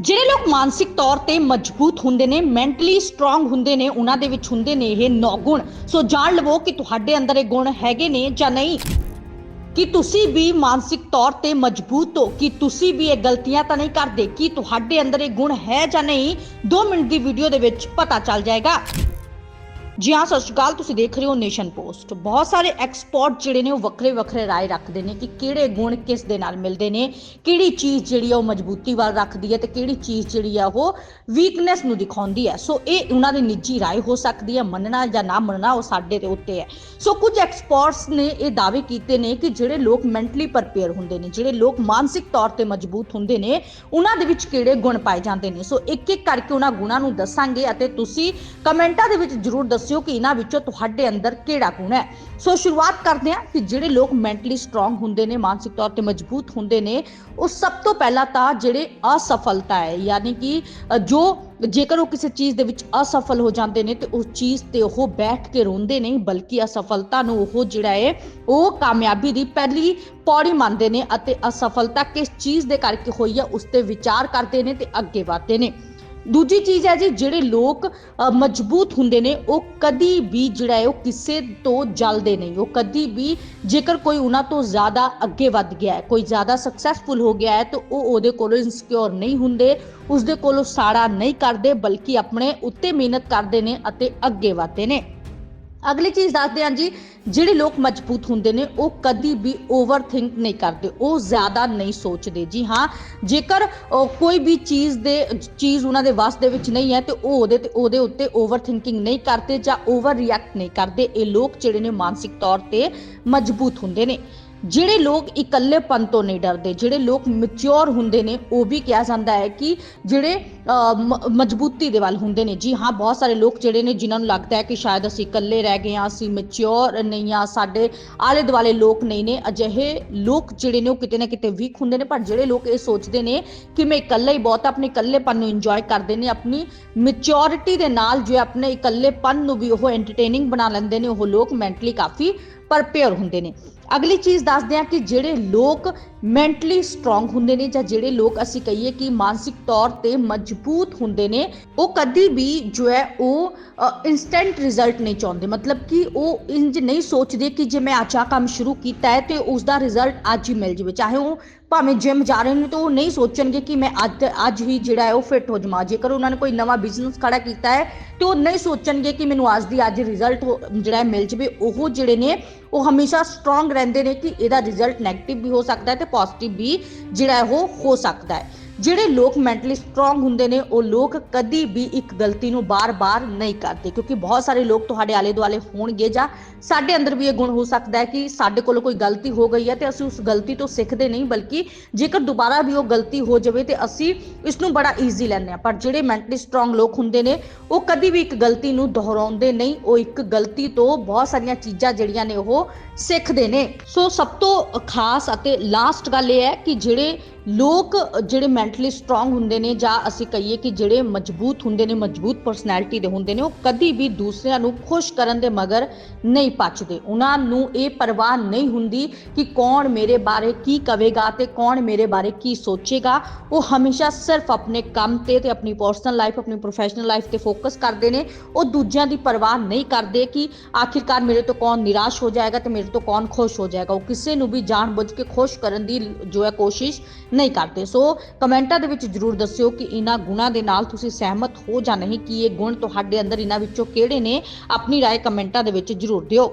ਜਿਹੜੇ ਲੋਕ ਮਾਨਸਿਕ ਤੌਰ ਤੇ ਮਜ਼ਬੂਤ ਹੁੰਦੇ ਨੇ ਮੈਂਟਲੀ ਸਟਰੋਂਗ ਹੁੰਦੇ ਨੇ, ਉਹਨਾਂ ਦੇ ਵਿੱਚ ਹੁੰਦੇ ਨੇ ਇਹ ਨੌ ਗੁਣ। ਸੋ ਜਾਣ ਲਵੋ ਕਿ ਤੁਹਾਡੇ ਅੰਦਰ ਇਹ ਗੁਣ ਹੈਗੇ ਨੇ ਜਾਂ ਨਹੀਂ। ਕਿ ਤੁਸੀਂ ਵੀ ਮਾਨਸਿਕ ਤੌਰ ਤੇ ਮਜ਼ਬੂਤ ਹੋ? ਕਿ ਤੁਸੀਂ ਵੀ ਇਹ ਗਲਤੀਆਂ ਤਾਂ ਨਹੀਂ ਕਰਦੇ? ਕਿ ਤੁਹਾਡੇ ਅੰਦਰ ਇਹ ਗੁਣ ਹੈ ਜਾਂ ਨਹੀਂ? 2 ਮਿੰਟ ਦੀ ਵੀਡੀਓ ਦੇ ਵਿੱਚ ਪਤਾ ਚੱਲ ਜਾਏਗਾ। ਜੀ ਹਾਂ, ਸਤਿ ਸ਼੍ਰੀ ਅਕਾਲ। ਤੁਸੀਂ ਦੇਖ ਰਹੇ ਹੋ ਨੇਸ਼ਨ ਪੋਸਟ। ਬਹੁਤ ਸਾਰੇ ਐਕਸਪਰਟ ਜਿਹੜੇ ਨੇ ਉਹ ਵੱਖਰੇ ਵੱਖਰੇ ਰਾਏ ਰੱਖਦੇ ਨੇ ਕਿ ਕਿਹੜੇ ਗੁਣ ਕਿਸ ਦੇ ਨਾਲ ਮਿਲਦੇ ਨੇ, ਕਿਹੜੀ ਚੀਜ਼ ਜਿਹੜੀ ਆ ਉਹ ਮਜ਼ਬੂਤੀ ਵੱਲ ਰੱਖਦੀ ਹੈ ਤੇ ਕਿਹੜੀ ਚੀਜ਼ ਜਿਹੜੀ ਆ ਉਹ ਵੀਕਨੈਸ ਨੂੰ ਦਿਖਾਉਂਦੀ ਹੈ। ਸੋ ਇਹ ਉਹਨਾਂ ਦੀ ਨਿੱਜੀ ਰਾਏ ਹੋ ਸਕਦੀ ਹੈ, ਮੰਨਣਾ ਜਾਂ ਨਾ ਮੰਨਣਾ ਉਹ ਸਾਡੇ ਦੇ ਉੱਤੇ ਹੈ। ਸੋ ਕੁਝ ਐਕਸਪਰਟਸ ਨੇ ਇਹ ਦਾਅਵੇ ਕੀਤੇ ਨੇ ਕਿ ਜਿਹੜੇ ਲੋਕ ਮੈਂਟਲੀ ਪ੍ਰਪੇਅਰ ਹੁੰਦੇ ਨੇ, ਜਿਹੜੇ ਲੋਕ ਮਾਨਸਿਕ ਤੌਰ ਤੇ ਮਜ਼ਬੂਤ ਹੁੰਦੇ ਨੇ, ਉਹਨਾਂ ਦੇ ਵਿੱਚ ਕਿਹੜੇ ਗੁਣ ਪਾਏ ਜਾਂਦੇ ਨੇ? ਸੋ ਇੱਕ ਇੱਕ ਕਰਕੇ ਉਹਨਾਂ ਗੁਣਾਂ ਨੂੰ ਦੱਸਾਂਗੇ ਅਤੇ ਤੁਸੀਂ ਕਮੈਂਟਾਂ ਦੇ ਵਿੱਚ ਜਰੂਰ ਦੱਸ ਦੱਸਿਓ ਕਿ ਇਹਨਾਂ ਵਿੱਚੋਂ ਤੁਹਾਡੇ ਅੰਦਰ ਕਿਹੜਾ ਗੁਣ ਹੈ? ਸੋ ਸ਼ੁਰੂਆਤ ਕਰਦੇ ਹਾਂ ਕਿ ਜਿਹੜੇ ਲੋਕ ਮੈਂਟਲੀ ਸਟਰੋਂਗ ਹੁੰਦੇ ਨੇ, ਮਾਨਸਿਕ ਤੌਰ ਤੇ ਮਜ਼ਬੂਤ ਹੁੰਦੇ ਨੇ, ਉਹ ਸਭ ਤੋਂ ਪਹਿਲਾਂ ਤਾਂ ਜਿਹੜੇ ਅਸਫਲਤਾ ਹੈ, ਯਾਨੀ ਕਿ ਜੋ ਜੇਕਰ ਉਹ ਕਿਸੇ ਚੀਜ਼ ਦੇ ਵਿੱਚ ਅਸਫਲ ਹੋ ਜਾਂਦੇ ਨੇ, ਤੇ ਉਸ ਚੀਜ਼ ਤੇ ਉਹ ਬੈਠ ਕੇ ਰੋਂਦੇ ਨਹੀਂ, ਬਲਕਿ ਅਸਫਲਤਾ ਨੂੰ ਉਹ ਜਿਹੜਾ ਹੈ, ਉਹ ਕਾਮਯਾਬੀ ਦੀ ਪਹਿਲੀ ਪੌੜੀ ਮੰਨਦੇ ਨੇ ਅਤੇ ਅਸਫਲਤਾ ਕਿਸ ਚੀਜ਼ ਦੇ ਕਰਕੇ ਹੋਈ ਹੈ, ਉਸ ਤੇ ਵਿਚਾਰ ਕਰਦੇ ਨੇ ਤੇ ਅੱਗੇ ਵਧਦੇ ਨੇ। ਦੂਜੀ ਚੀਜ਼ ਹੈ ਜੀ, ਜਿਹੜੇ ਲੋਕ ਮਜ਼ਬੂਤ ਹੁੰਦੇ ਨੇ, ਉਹ ਕਦੀ ਵੀ ਜਿਹੜਾ ਹੈ, ਉਹ ਕਿਸੇ ਤੋਂ ਜਲਦੇ ਨਹੀਂ। ਉਹ ਕਦੀ ਵੀ ਜੇਕਰ ਕੋਈ ਉਹਨਾਂ ਤੋਂ ਜ਼ਿਆਦਾ ਅੱਗੇ ਵੱਧ ਗਿਆ ਹੈ, ਕੋਈ ਜ਼ਿਆਦਾ ਸਕਸੈਸਫੁਲ ਹੋ ਗਿਆ ਹੈ, ਤਾਂ ਉਹ ਉਹਦੇ ਕੋਲੋਂ ਇਨਸਿਕਿਉਰ ਨਹੀਂ ਹੁੰਦੇ, ਉਸਦੇ ਕੋਲੋਂ ਸਾੜਾ ਨਹੀਂ ਕਰਦੇ, ਬਲਕਿ ਆਪਣੇ ਉੱਤੇ ਮਿਹਨਤ ਕਰਦੇ ਨੇ ਅਤੇ ਅੱਗੇ ਵਧਦੇ ਨੇ। ਅਗਲੀ ਚੀਜ਼ ਦੱਸਦੇ ਹਾਂ ਜੀ, ਜਿਹੜੇ ਲੋਕ ਮਜ਼ਬੂਤ ਹੁੰਦੇ ਨੇ, ਉਹ ਕਦੀ ਵੀ ਓਵਰ ਥਿੰਕ ਨਹੀਂ ਕਰਦੇ, ਉਹ ਜ਼ਿਆਦਾ ਨਹੀਂ ਸੋਚਦੇ। ਜੀ ਹਾਂ, ਜੇਕਰ ਕੋਈ ਵੀ ਚੀਜ਼ ਦੇ, ਚੀਜ਼ ਉਹਨਾਂ ਦੇ ਵੱਸ ਦੇ ਵਿੱਚ ਨਹੀਂ ਹੈ, ਤੇ ਉਹ ਉਹਦੇ ਤੇ, ਉਹਦੇ ਉੱਤੇ ਓਵਰ ਥਿੰਕਿੰਗ ਨਹੀਂ ਕਰਦੇ ਜਾਂ ਓਵਰ ਰਿਐਕਟ ਨਹੀਂ ਕਰਦੇ, ਇਹ ਲੋਕ ਜਿਹੜੇ ਨੇ ਮਾਨਸਿਕ ਤੌਰ ਤੇ ਮਜ਼ਬੂਤ ਹੁੰਦੇ ਨੇ। ਜਿਹੜੇ ਲੋਕ ਇਕੱਲੇਪਨ ਤੋਂ ਨਹੀਂ ਡਰਦੇ, ਜਿਹੜੇ ਲੋਕ ਮੈਚੁਰ ਹੁੰਦੇ ਨੇ, ਉਹ ਵੀ ਕਿਹਾ ਜਾਂਦਾ ਹੈ ਕਿ ਜਿਹੜੇ ਮ- ਮਜ਼ਬੂਤੀ ਦੇ ਵੱਲ ਹੁੰਦੇ ਨੇ। ਜੀ ਹਾਂ, ਬਹੁਤ ਸਾਰੇ ਲੋਕ ਜਿਹੜੇ ਨੇ ਜਿਨ੍ਹਾਂ ਨੂੰ ਲੱਗਦਾ ਹੈ ਕਿ ਸ਼ਾਇਦ ਅਸੀਂ ਇਕੱਲੇ ਰਹਿ ਗਏ ਹਾਂ, ਅਸੀਂ ਮੈਚੁਰ ਨਹੀਂ ਆ ਸਾਡੇ ਆਲੇ ਦੁਆਲੇ ਲੋਕ ਨਹੀਂ ਨੇ, ਅਜਿਹੇ ਲੋਕ ਜਿਹੜੇ ਨੇ ਉਹ ਕਿਤੇ ਨਾ ਕਿਤੇ ਵੀਕ ਹੁੰਦੇ ਨੇ, ਪਰ ਜਿਹੜੇ ਲੋਕ ਇਹ ਸੋਚਦੇ ਨੇ ਕਿ ਮੈਂ ਇਕੱਲਾ ਹੀ ਬਹੁਤ ਆਪਣੇ ਇਕੱਲੇਪਨ ਨੂੰ ਇੰਜੋਏ ਕਰਦੇ ਨੇ, ਆਪਣੀ ਮੈਚੁਰਿਟੀ ਦੇ ਨਾਲ ਜੋ ਆਪਣੇ ਇਕੱਲੇਪਨ ਨੂੰ ਵੀ ਉਹ ਐਂਟਰਟੇਨਿੰਗ ਬਣਾ ਲੈਂਦੇ ਨੇ, ਉਹ ਲੋਕ ਮੈਂਟਲੀ ਕਾਫੀ ਪਰਪੇਅਰ ਹੁੰਦੇ ਨੇ। ਅਗਲੀ ਚੀਜ਼ ਦੱਸਦੇ ਹਾਂ ਕਿ ਜਿਹੜੇ ਲੋਕ ਮੈਂਟਲੀ ਸਟਰੋਂਗ ਹੁੰਦੇ ਨੇ ਜਾਂ ਜਿਹੜੇ ਲੋਕ ਅਸੀਂ ਕਹੀਏ ਕਿ ਮਾਨਸਿਕ ਤੌਰ ਤੇ ਮਜ਼ਬੂਤ ਹੁੰਦੇ ਨੇ, ਉਹ ਕਦੀ ਵੀ ਜੋ ਹੈ ਉਹ ਇਨਸਟੈਂਟ ਰਿਜ਼ਲਟ ਨਹੀਂ ਚਾਹੁੰਦੇ। ਮਤਲਬ ਕਿ ਉਹ ਇੰਜ ਨਹੀਂ ਸੋਚਦੇ ਕਿ ਜੇ ਮੈਂ ਅੱਜ ਆਹ ਕੰਮ ਸ਼ੁਰੂ ਕੀਤਾ ਹੈ ਤੇ ਉਸ ਦਾ ਰਿਜ਼ਲਟ ਅੱਜ ਹੀ ਮਿਲ ਜਾਵੇ। ਚਾਹੇ ਉਹ ਭਾਵੇਂ ਜਿਮ ਜਾ ਰਹੇ ਨੇ, ਤਾਂ ਉਹ ਨਹੀਂ ਸੋਚਣਗੇ ਕਿ ਮੈਂ ਅੱਜ ਅੱਜ ਹੀ ਜਿਹੜਾ ਹੈ ਉਹ ਫਿੱਟ ਹੋ ਜਾਵਾਂ। ਜੇਕਰ ਉਹਨਾਂ ਨੇ ਕੋਈ ਨਵਾਂ ਬਿਜ਼ਨਸ ਖੜਾ ਕੀਤਾ ਹੈ, ਤੇ ਉਹ ਨਹੀਂ ਸੋਚਣਗੇ ਕਿ ਮੈਨੂੰ ਅੱਜ ਦੀ ਅੱਜ ਰਿਜ਼ਲਟ ਜਿਹੜਾ ਮਿਲ ਜਾਵੇ। ਉਹ ਜਿਹੜੇ ਨੇ, ਉਹ ਹਮੇਸ਼ਾ ਸਟਰੋਂਗ ਰਹਿੰਦੇ ਨੇ ਕਿ ਇਹਦਾ ਰਿਜ਼ਲਟ 네ਗੇਟਿਵ ਵੀ ਹੋ ਸਕਦਾ ਹੈ ਤੇ ਪੋਜ਼ਿਟਿਵ ਵੀ ਜਿਹੜਾ ਉਹ ਹੋ ਸਕਦਾ ਹੈ। ਜਿਹੜੇ ਲੋਕ ਮੈਂਟਲੀ ਸਟਰੋਂਗ ਹੁੰਦੇ ਨੇ, ਉਹ ਲੋਕ ਕਦੀ ਵੀ ਇੱਕ ਗਲਤੀ ਨੂੰ ਬਾਰ-ਬਾਰ ਨਹੀਂ ਕਰਦੇ, ਕਿਉਂਕਿ ਬਹੁਤ ਸਾਰੇ ਲੋਕ ਤੁਹਾਡੇ ਆਲੇ ਦੁਆਲੇ ਹੋਣਗੇ ਜਾਂ ਸਾਡੇ ਅੰਦਰ ਵੀ ਇਹ ਗੁਣ ਹੋ ਸਕਦਾ ਹੈ ਕਿ ਸਾਡੇ ਕੋਲ ਕੋਈ ਗਲਤੀ ਹੋ ਗਈ ਹੈ ਤੇ ਅਸੀਂ ਉਸ ਗਲਤੀ ਤੋਂ ਸਿੱਖਦੇ ਨਹੀਂ, ਬਲਕਿ ਜੇਕਰ ਦੁਬਾਰਾ ਵੀ ਉਹ ਗਲਤੀ ਹੋ ਜਾਵੇ ਤੇ ਅਸੀਂ ਇਸ ਨੂੰ ਬੜਾ ਈਜ਼ੀ ਲੈਂਦੇ ਹਾਂ। ਪਰ ਜਿਹੜੇ ਮੈਂਟਲੀ ਸਟਰੋਂਗ ਲੋਕ ਹੁੰਦੇ ਨੇ, ਉਹ ਕਦੀ ਵੀ ਇੱਕ ਗਲਤੀ ਨੂੰ ਦੁਹਰਾਉਂਦੇ ਨਹੀਂ, ਉਹ ਇੱਕ ਗਲਤੀ ਤੋਂ ਬਹੁਤ ਸਾਰੀਆਂ ਚੀਜ਼ਾਂ ਜਿਹੜੀਆਂ ਨੇ ਉਹ ਸਿੱਖਦੇ ਨੇ। ਸੋ ਸਭ ਤੋਂ ਖਾਸ ਅਤੇ ਲਾਸਟ ਗੱਲ ਇਹ ਹੈ ਕਿ ਜਿਹੜੇ ਲੋਕ, ਜਿਹੜੇ ਮੈਂਟਲੀ ਸਟਰੋਂਗ ਹੁੰਦੇ ਨੇ ਜਾਂ ਅਸੀਂ ਕਹੀਏ ਕਿ ਜਿਹੜੇ ਮਜ਼ਬੂਤ ਹੁੰਦੇ ਨੇ, ਮਜ਼ਬੂਤ ਪਰਸਨੈਲਿਟੀ ਦੇ ਹੁੰਦੇ ਨੇ, ਉਹ ਕਦੀ ਵੀ ਦੂਸਰਿਆਂ ਨੂੰ ਖੁਸ਼ ਕਰਨ ਦੇ ਮਗਰ ਨਹੀਂ ਪੱਛਦੇ ਉਹਨਾਂ ਨੂੰ ਇਹ ਪਰਵਾਹ ਨਹੀਂ ਹੁੰਦੀ ਕਿ ਕੌਣ ਮੇਰੇ ਬਾਰੇ ਕੀ ਕਵੇਗਾ ਤੇ ਕੌਣ ਮੇਰੇ ਬਾਰੇ ਕੀ ਸੋਚੇਗਾ। ਉਹ ਹਮੇਸ਼ਾ ਸਿਰਫ ਆਪਣੇ ਕੰਮ ਤੇ ਤੇ ਆਪਣੀ ਪਰਸਨਲ ਲਾਈਫ ਆਪਣੀ ਪ੍ਰੋਫੈਸ਼ਨਲ ਲਾਈਫ ਤੇ ਫੋਕਸ ਕਰਦੇ ਨੇ। ਉਹ ਦੂਜਿਆਂ ਦੀ ਪਰਵਾਹ ਨਹੀਂ ਕਰਦੇ ਕਿ ਆਖਿਰਕਾਰ ਮੇਰੇ ਤੋਂ ਕੌਣ ਨਿਰਾਸ਼ ਹੋ ਜਾਏਗਾ ਤੇ ਮੇਰੇ ਤੋਂ ਕੌਣ ਖੁਸ਼ ਹੋ ਜਾਏਗਾ। ਉਹ ਕਿਸੇ ਨੂੰ ਵੀ ਜਾਣਬੁੱਝ ਕੇ ਖੁਸ਼ ਕਰਨ ਦੀ ਜੋ ਹੈ ਕੋਸ਼ਿਸ਼ ਨਹੀਂ ਕਰਦੇ। ਸੋ ਕਮੈਂਟਾਂ ਦੇ ਵਿੱਚ ਜਰੂਰ ਦੱਸਿਓ ਕਿ ਇਹਨਾਂ ਗੁਣਾਂ ਦੇ ਨਾਲ ਤੁਸੀਂ ਸਹਿਮਤ ਹੋ ਜਾਂ ਨਹੀਂ ਕਿ ਇਹ ਗੁਣ ਤੁਹਾਡੇ ਅੰਦਰ ਇਹਨਾਂ ਵਿੱਚੋਂ ਕਿਹੜੇ ਨੇ ਆਪਣੀ رائے ਕਮੈਂਟਾਂ ਦੇ ਵਿੱਚ ਜਰੂਰ ਦਿਓ